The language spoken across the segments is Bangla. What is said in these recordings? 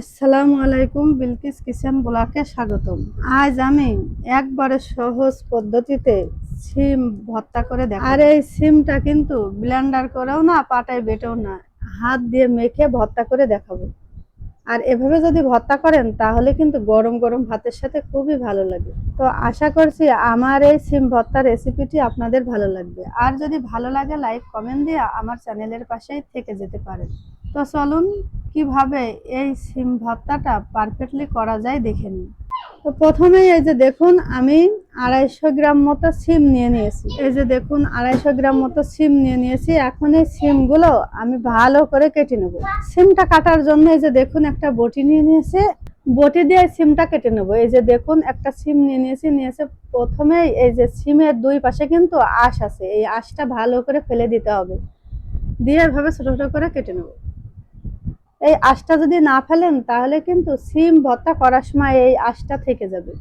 আসসালামু আলাইকুম, বিলকিস কিচেন ব্লকে স্বাগতম। আজ আমি একবারে সহজ পদ্ধতিতে সিম ভর্তা করে দেখ আর এই সিমটা কিন্তু ব্লেন্ডার করেও না, পাটায় বেটেও না, হাত দিয়ে মেখে ভর্তা করে দেখাবো। আর এভাবে যদি ভর্তা করেন, তাহলে কিন্তু গরম গরম ভাতের সাথে খুবই ভালো লাগে। তো আশা করছি আমার এই সিম ভর্তা রেসিপিটি আপনাদের ভালো লাগবে। আর যদি ভালো লাগে, লাইক, কমেন্ট দিয়ে আমার চ্যানেলের পাশেই থেকে যেতে পারেন। তো চলুন কীভাবে এই সিম ভর্তাটা পারফেক্টলি করা যায় দেখে নিন। তো প্রথমেই এই যে দেখুন, আমি আড়াইশো গ্রাম মতো সিম নিয়ে নিয়েছি। এই যে দেখুন, আড়াইশো গ্রাম মতো সিম নিয়ে নিয়েছি। এখন এই সিমগুলো আমি ভালো করে কেটে নেব। সিমটা কাটার জন্য এই যে দেখুন, একটা বটি নিয়ে নিয়েছে। বটি দিয়ে সিমটা কেটে নেব। এই যে দেখুন, একটা সিম নিয়ে নিয়েছি। নিয়েছে প্রথমে এই যে সিমের দুই পাশে কিন্তু আঁশ আছে। এই আঁশটা ভালো করে ফেলে দিতে হবে। দিয়ে এভাবে ছোটো ছোট করে কেটে নেব। এই আঁশটা যদি না ফেলেন, তাহলে কিন্তু সিম ভর্তা করার সময় এই আঁশটা থেকে যাবে।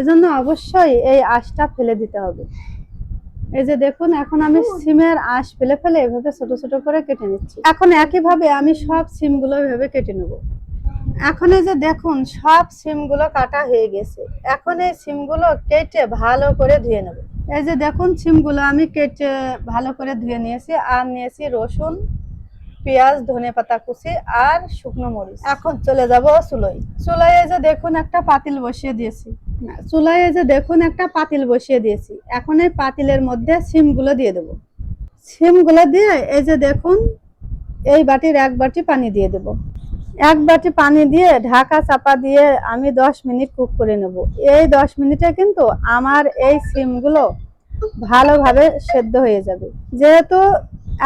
এজন্য অবশ্যই এই আঁশটা ফেলে দিতে হবে। এই যে দেখুন, এখন আমি সিমের আঁশ ফেলে ফেলে এভাবে ছোট ছোট করে কেটে নিচ্ছি। এখন একইভাবে আমি সব সিমগুলো এভাবে কেটে নেব। এখন এই যে দেখুন, সব সিমগুলো কাটা হয়ে গেছে। এখন এই সিমগুলো কেটে ভালো করে ধুয়ে নেব। এই যে দেখুন, সিমগুলো আমি কেটে ভালো করে ধুয়ে নিয়েছি। আর নিয়েছি রসুন। পেঁয়াজ, ধনে পাতা কুচি আর শুকনো মরিচ। এখন চলে যাব চুলোয়। এই যে দেখুন একটা পাতিল বসিয়ে দিয়েছি। চুলায় যে দেখুন একটা পাতিল বসিয়ে দিয়েছি। এখন এই পাতিলের মধ্যে সিমগুলো দিয়ে দেব। সিমগুলো দিয়ে এই যে দেখুন, এই বাটির এক বাটি পানি দিয়ে দেব। এক বাটি পানি দিয়ে ঢাকা চাপা দিয়ে আমি দশ মিনিট কুক করে নেব। এই দশ মিনিটে কিন্তু আমার এই সিমগুলো ভালোভাবে সেদ্ধ হয়ে যাবে। যেহেতু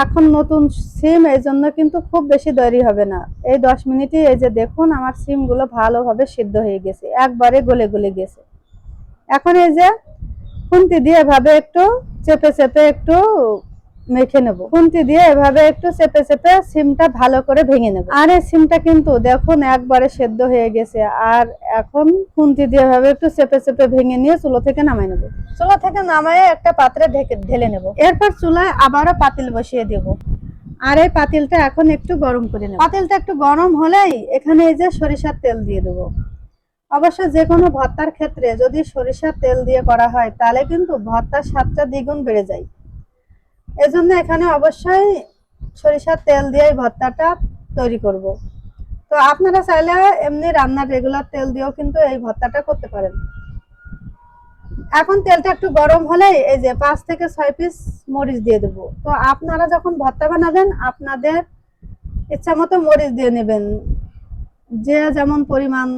এখন নতুন সিম এই জন্য কিন্তু খুব বেশি দেরি হবে না। এই দশ মিনিটে এই যে দেখুন, আমার সিমগুলো ভালোভাবে সিদ্ধ হয়ে গেছে, একবারে গলে গলে গেছে। এখন এই যে খুন্তি দিয়ে এভাবে একটু চেপে চেপে একটু মেখে নেব। খুন্তি দিয়ে এভাবে একটু চেপে চেপে সিমটা ভালো করে ভেঙে নেব। আর এই সিমটা কিন্তু দেখুন একবারে সেদ্ধ হয়ে গেছে। আর এখন খুন্তি দিয়ে এভাবে একটু চেপে চেপে ভেঙে নিয়ে চুলো থেকে নামাই নেব। চুলো থেকে নামায় একটা পাত্রে ঢেকে ঢেলে নেব। এরপর চুলায় আবারও পাতিল বসিয়ে দেব। আর এই পাতিলটা এখন একটু গরম করে নেব। পাতিলটা একটু গরম হলেই এখানে এই যে সরিষার তেল দিয়ে দেবো। অবশ্য যে কোনো ভর্তার ক্ষেত্রে যদি সরিষার তেল দিয়ে করা হয়, তাহলে কিন্তু ভর্তার স্বাদটা দ্বিগুণ বেড়ে যায়। এজন্য এখানে অবশ্যই সরিষার তেল দিয়ে ভর্তাটা তৈরি করব। তো আপনারা চাইলে এমনি রান্নার রেগুলার তেল দিয়েও কিন্তু এই ভর্তাটা করতে পারেন। এখন তেলটা একটু গরম হলে এই যে পাঁচ থেকে ছয় পিস মরিচ দিয়ে দেবো। তো আপনারা যখন ভর্তা বানাবেন, আপনাদের ইচ্ছা মতো মরিচ দিয়ে নেবেন। যে যেমন পরিমাণ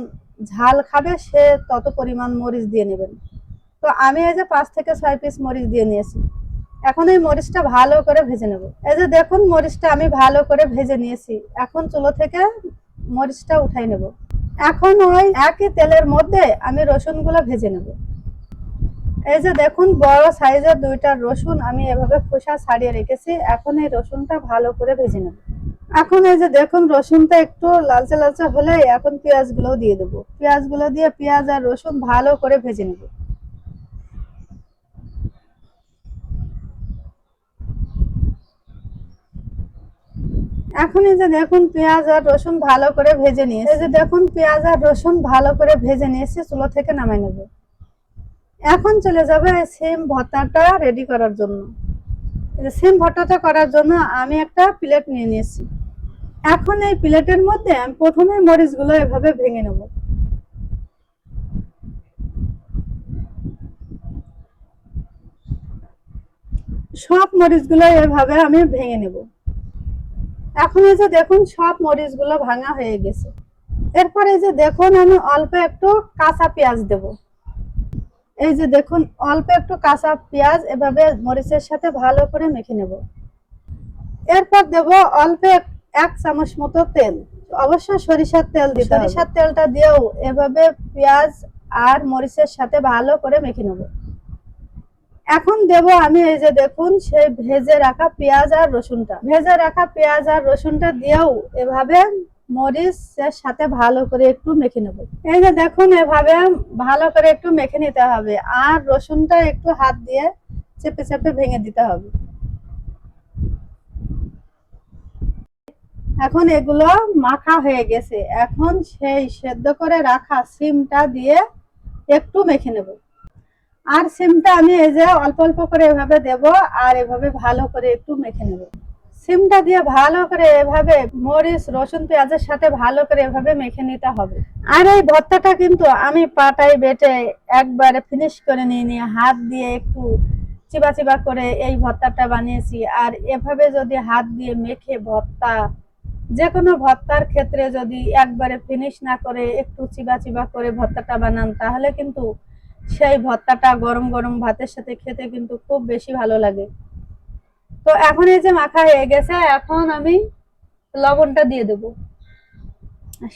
ঝাল খাবে, সে তত পরিমাণ মরিচ দিয়ে নেবেন। তো আমি এই যে পাঁচ থেকে ছয় পিস মরিচ দিয়ে নিয়েছি। এখন এই মরিচটা ভালো করে ভেজে নেব। এই যে দেখুন, মরিচটা আমি ভালো করে ভেজে নিয়েছি। এখন চুলো থেকে মরিচটা উঠাই নেব। এখন ওই একই তেলের মধ্যে আমি রসুনগুলো ভেজে নেব। এই যে দেখুন, বড় সাইজের দুইটা রসুন আমি এভাবে খোসা ছাড়িয়ে রেখেছি। এখন এই রসুনটা ভালো করে ভেজে নেব। এখন এই যে দেখুন, রসুনটা একটু লালচে লালচে হলে এখন পেঁয়াজগুলো দিয়ে দেবো। পেঁয়াজগুলো দিয়ে পেঁয়াজ আর রসুন ভালো করে ভেজে নেব। এখন এই যে দেখুন পেঁয়াজ আর রসুন ভালো করে ভেজে নিয়েছি। এই যে দেখুন পেঁয়াজ আর রসুন ভালো করে ভেজে নিয়েছি, চুলো থেকে নামাই নেব। এখন চলে যাবে সেম ভর্তাটা রেডি করার জন্য। সিম ভর্তাটা করার জন্য আমি একটা প্লেট নিয়ে নিয়েছি। এখন এই প্লেটের মধ্যে আমি প্রথমে মরিচগুলো এভাবে ভেঙে নেব। সব মরিচগুলো এভাবে আমি ভেঙে নেব। এখন এই যে দেখুন সব মরিচগুলো ভাঙা হয়ে গেছে। এরপরে এই যে দেখুন আমি অল্প একটু কাঁচা পেঁয়াজ দেব। এই যে দেখুন অল্প একটু কাঁচা পেঁয়াজ এভাবে মরিচের সাথে ভালো করে মেখে নেব। এরপর দেব অল্প এক- চামচ মতো তেল। অবশ্যই সরিষার তেল দিতে সরিষার তেলটা দিয়েও এভাবে পেঁয়াজ আর মরিচের সাথে ভালো করে মেখে নেব। এখন দেব আমি এই যে দেখুন, সেই ভেজে রাখা পেঁয়াজ আর রসুনটা। ভেজে রাখা পেঁয়াজ আর রসুনটা দিয়েও এভাবে মরিচের সাথে ভালো করে একটু মেখে নেব। এই যে দেখুন, এভাবে ভালো করে একটু মেখে নিতে হবে। আর রসুনটা একটু হাত দিয়ে চেপে চেপে ভেঙে দিতে হবে। এখন এগুলো মাখা হয়ে গেছে। এখন সেই সেদ্ধ করে রাখা সিমটা দিয়ে একটু মেখে নেব। আর সিমটা আমি এই যে অল্প অল্প করে এভাবে দেব আর এভাবে ভালো করে একটু মেখে নেব। সিমটা দিয়ে ভালো করে এভাবে মরিচ, রসুন, পেঁয়াজের সাথে ভালো করে এভাবে মেখে নিতে হবে। আর এই ভর্তাটা কিন্তু আমি পাটাই বেটে একবারে ফিনিশ করে নিয়ে নিয়ে হাত দিয়ে একটু চিবা চিবা করে এই ভর্তাটা বানিয়েছি। আর এভাবে যদি হাত দিয়ে মেখে ভর্তা যে কোনো ভর্তার ক্ষেত্রে যদি একবারে ফিনিশ না করে একটু চিবা চিবা করে ভর্তাটা বানান, তাহলে কিন্তু সেই ভর্তাটা গরম গরম ভাতের সাথে খেতে কিন্তু খুব বেশি ভালো লাগে। তো এখন এই যে মাখা হয়ে গেছে, এখন আমি লবণটা দিয়ে দেব।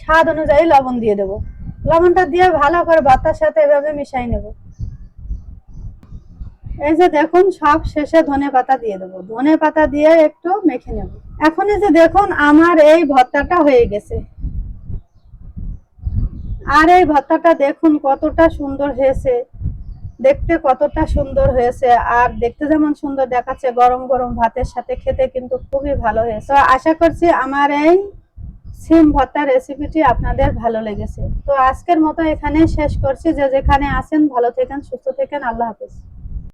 স্বাদ অনুযায়ী লবণ দিয়ে দেব। লবণটা দিয়ে ভালো করে ভাতের সাথে এভাবে মিশাই নেব। এই যে দেখুন, সব শেষে ধনে পাতা দিয়ে দেবো। ধনে পাতা দিয়ে একটু মেখে নেব। এখন এই যে দেখুন, আমার এই ভর্তাটা হয়ে গেছে। আর এই ভর্তাটা দেখুন, কতটা সুন্দর হয়েছে। দেখতে কতটা সুন্দর হয়েছে। আর দেখতে যেমন সুন্দর দেখাচ্ছে, গরম গরম ভাতের সাথে খেতে কিন্তু খুবই ভালো হয়েছে। আশা করছি আমার এই সিম ভর্তা রেসিপিটি আপনাদের ভালো লেগেছে। তো আজকের মতো এখানে শেষ করছি। যে যেখানে আছেন, ভালো থেকেন, সুস্থ থেকেন। আল্লাহ হাফেজ।